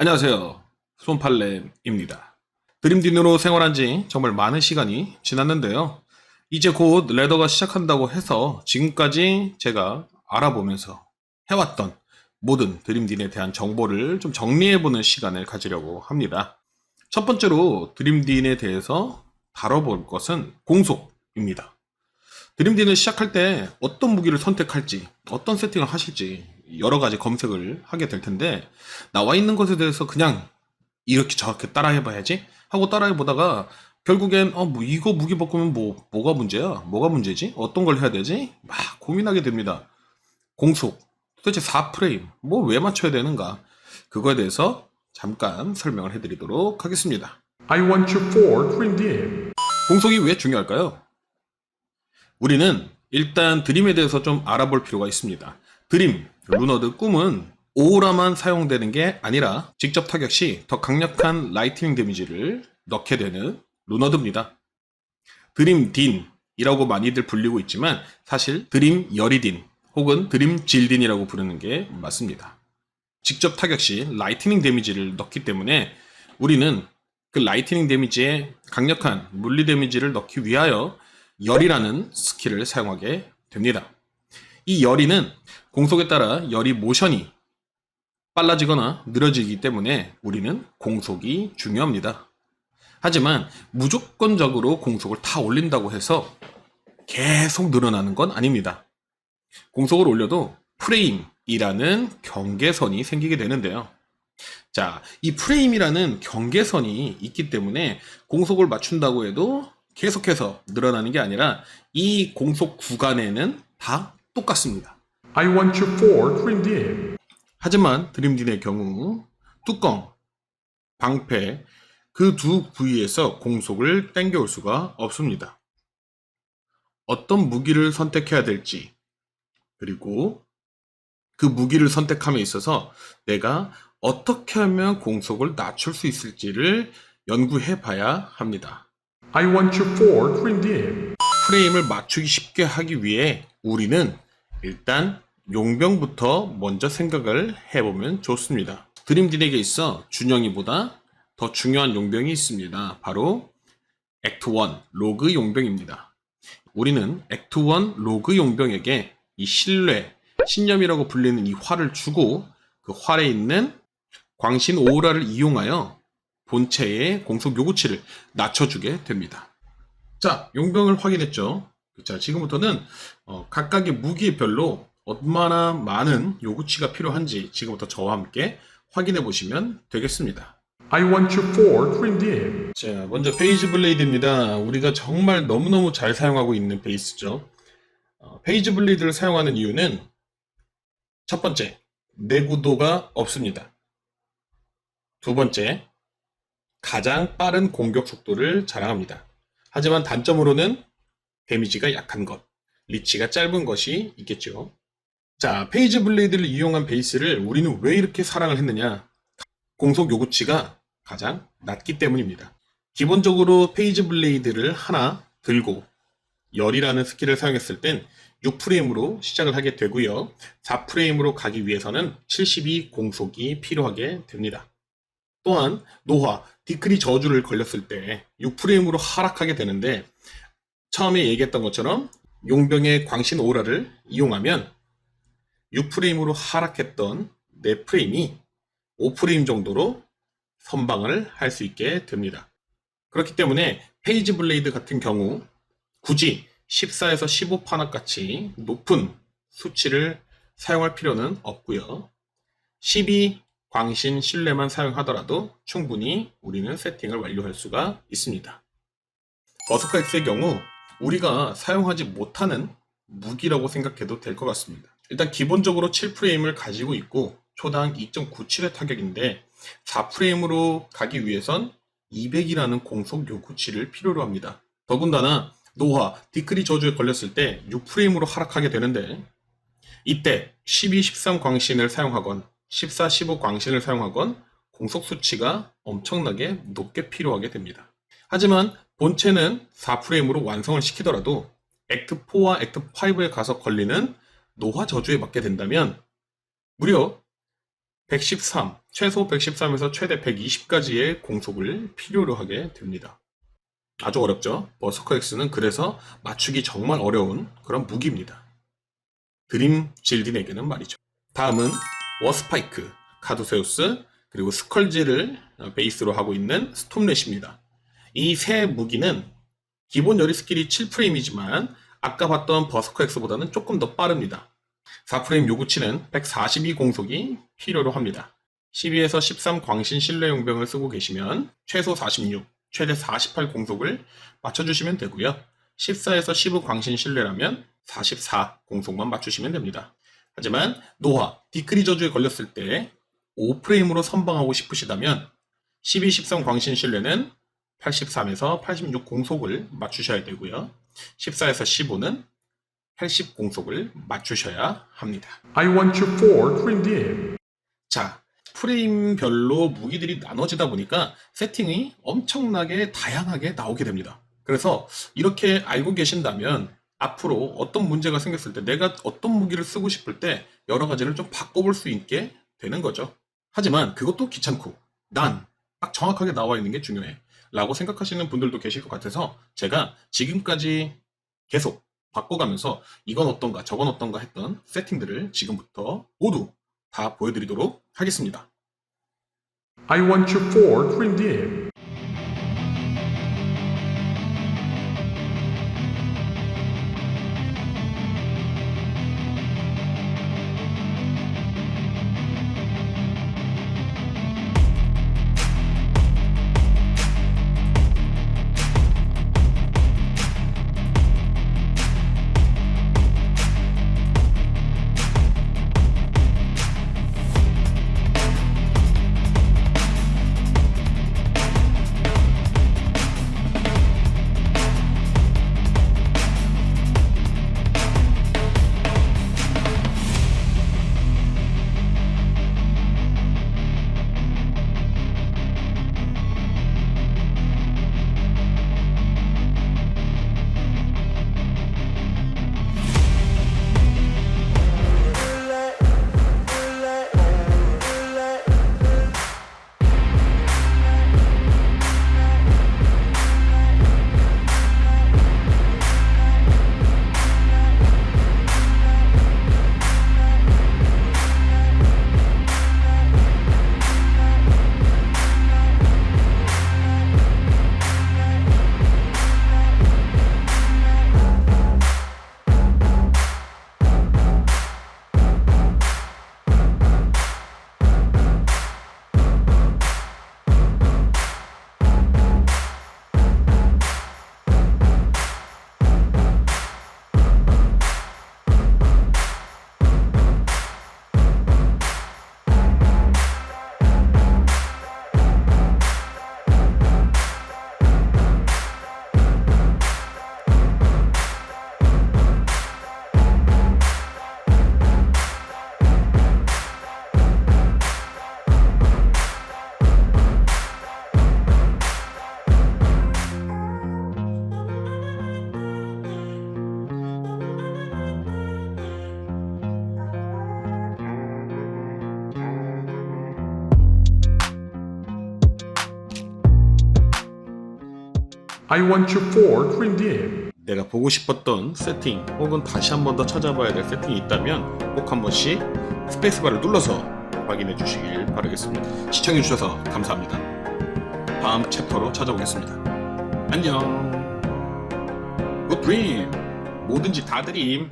안녕하세요. 손팔렘입니다. 드림딘으로 생활한 지 정말 많은 시간이 지났는데요. 이제 곧 레더가 시작한다고 해서 지금까지 제가 알아보면서 해왔던 모든 드림딘에 대한 정보를 좀 정리해보는 시간을 가지려고 합니다. 첫 번째로 드림딘에 대해서 다뤄볼 것은 공속입니다. 드림딘을 시작할 때 어떤 무기를 선택할지, 어떤 세팅을 하실지 여러 가지 검색을 하게 될 텐데 나와 있는 것에 대해서 그냥 이렇게 저렇게 따라해 봐야지 하고 따라해 보다가 결국엔 어 뭐 이거 무기 바꾸면 뭐 뭐가 문제야? 뭐가 문제지? 어떤 걸 해야 되지? 막 고민하게 됩니다. 공속 도대체 4프레임 뭐 왜 맞춰야 되는가? 그거에 대해서 잠깐 설명을 해 드리도록 하겠습니다. I want you for Dream Team. 공속이 왜 중요할까요? 우리는 일단 드림에 대해서 좀 알아볼 필요가 있습니다. 드림, 루너드 꿈은 오라만 사용되는 게 아니라 직접 타격 시 더 강력한 라이트닝 데미지를 넣게 되는 루너드입니다. 드림 딘이라고 많이들 불리고 있지만 사실 드림 여리딘 혹은 드림 질딘이라고 부르는 게 맞습니다. 직접 타격 시 라이트닝 데미지를 넣기 때문에 우리는 그 라이트닝 데미지에 강력한 물리 데미지를 넣기 위하여 열이라는 스킬을 사용하게 됩니다. 이 열이는 공속에 따라 열이 모션이 빨라지거나 느려지기 때문에 우리는 공속이 중요합니다. 하지만 무조건적으로 공속을 다 올린다고 해서 계속 늘어나는 건 아닙니다. 공속을 올려도 프레임이라는 경계선이 생기게 되는데요. 자, 이 프레임이라는 경계선이 있기 때문에 공속을 맞춘다고 해도 계속해서 늘어나는 게 아니라 이 공속 구간에는 다 똑같습니다. I want you for Dream Team. 하지만 드림딘의 경우 뚜껑, 방패 그 두 부위에서 공속을 땡겨올 수가 없습니다. 어떤 무기를 선택해야 될지 그리고 그 무기를 선택함에 있어서 내가 어떻게 하면 공속을 낮출 수 있을지를 연구해 봐야 합니다. I want you for Dream Team. 프레임을 맞추기 쉽게 하기 위해 우리는 일단 용병부터 먼저 생각을 해보면 좋습니다. 드림딘에게 있어 준영이보다 더 중요한 용병이 있습니다. 바로 액트 1 로그 용병입니다. 우리는 액트 1 로그 용병에게 이 신뢰, 신념이라고 불리는 이 활을 주고 그 활에 있는 광신 오라를 이용하여 본체의 공속 요구치를 낮춰주게 됩니다. 자, 용병을 확인했죠. 자, 지금부터는 어, 각각의 무기별로 얼마나 많은 요구치가 필요한지 지금부터 저와 함께 확인해 보시면 되겠습니다. I want you for Team. 자, 먼저 페이지 블레이드입니다. 우리가 정말 너무너무 잘 사용하고 있는 베이스죠. 어, 페이지 블레이드를 사용하는 이유는 첫 번째, 내구도가 없습니다. 두 번째, 가장 빠른 공격 속도를 자랑합니다. 하지만 단점으로는 데미지가 약한 것, 리치가 짧은 것이 있겠죠. 자, 페이지 블레이드를 이용한 베이스를 우리는 왜 이렇게 사랑을 했느냐? 공속 요구치가 가장 낮기 때문입니다. 기본적으로 페이지 블레이드를 하나 들고 열이라는 스킬을 사용했을 땐 6프레임으로 시작을 하게 되고요. 4프레임으로 가기 위해서는 72 공속이 필요하게 됩니다. 또한 노화, 디크리 저주를 걸렸을 때 6프레임으로 하락하게 되는데 처음에 얘기했던 것처럼 용병의 광신 오라를 이용하면 6프레임으로 하락했던 4프레임이 5프레임 정도로 선방을 할 수 있게 됩니다. 그렇기 때문에 페이지 블레이드 같은 경우 굳이 14에서 15파나 같이 높은 수치를 사용할 필요는 없고요. 12 광신 신뢰만 사용하더라도 충분히 우리는 세팅을 완료할 수가 있습니다. 버스커 X의 경우 우리가 사용하지 못하는 무기라고 생각해도 될 것 같습니다. 일단 기본적으로 7프레임을 가지고 있고 초당 2.97의 타격인데 4프레임으로 가기 위해선 200이라는 공속 요구치를 필요로 합니다. 더군다나 노화, 디크리 저주에 걸렸을 때 6프레임으로 하락하게 되는데 이때 12, 13 광신을 사용하건 14, 15 광신을 사용하건 공속 수치가 엄청나게 높게 필요하게 됩니다. 하지만 본체는 4프레임으로 완성을 시키더라도 액트 4와 액트 5에 가서 걸리는 노화 저주에 맞게 된다면 무려 113, 최소 113에서 최대 120까지의 공속을 필요로 하게 됩니다. 아주 어렵죠? 버서커 X는 그래서 맞추기 정말 어려운 그런 무기입니다. 드림 질딘에게는 말이죠. 다음은 워스파이크, 카두세우스, 그리고 스컬지를 베이스로 하고 있는 스톰렛입니다. 이 세 무기는 기본 열리 스킬이 7프레임이지만 아까 봤던 버서커 X보다는 조금 더 빠릅니다. 4프레임 요구치는 142 공속이 필요로 합니다. 12에서 13 광신 신뢰 용병을 쓰고 계시면 최소 46, 최대 48 공속을 맞춰주시면 되고요. 14에서 15 광신 신뢰라면 44 공속만 맞추시면 됩니다. 하지만 노화, 디크리 저주에 걸렸을 때 5프레임으로 선방하고 싶으시다면 12, 13 광신 신뢰는 83에서 86 공속을 맞추셔야 되고요. 14에서 15는 80 공속을 맞추셔야 합니다. I want you four to redeem. 자, 프레임별로 무기들이 나눠지다 보니까 세팅이 엄청나게 다양하게 나오게 됩니다. 그래서 이렇게 알고 계신다면 앞으로 어떤 문제가 생겼을 때 내가 어떤 무기를 쓰고 싶을 때 여러 가지를 좀 바꿔볼 수 있게 되는 거죠. 하지만 그것도 귀찮고 난 딱 정확하게 나와 있는 게 중요해. 라고 생각하시는 분들도 계실 것 같아서 제가 지금까지 계속 바꿔가면서 이건 어떤가 저건 어떤가 했던 세팅들을 지금부터 모두 다 보여드리도록 하겠습니다. I want you for 3D. I want you four to redeem. 내가 보고 싶었던 세팅 혹은 다시 한 번 더 찾아봐야 될 세팅이 있다면 꼭 한 번씩 스페이스바를 눌러서 확인해 주시길 바라겠습니다. 시청해 주셔서 감사합니다. 다음 챕터로 찾아오겠습니다. 안녕. 굿 드림. 뭐든지 다 드림.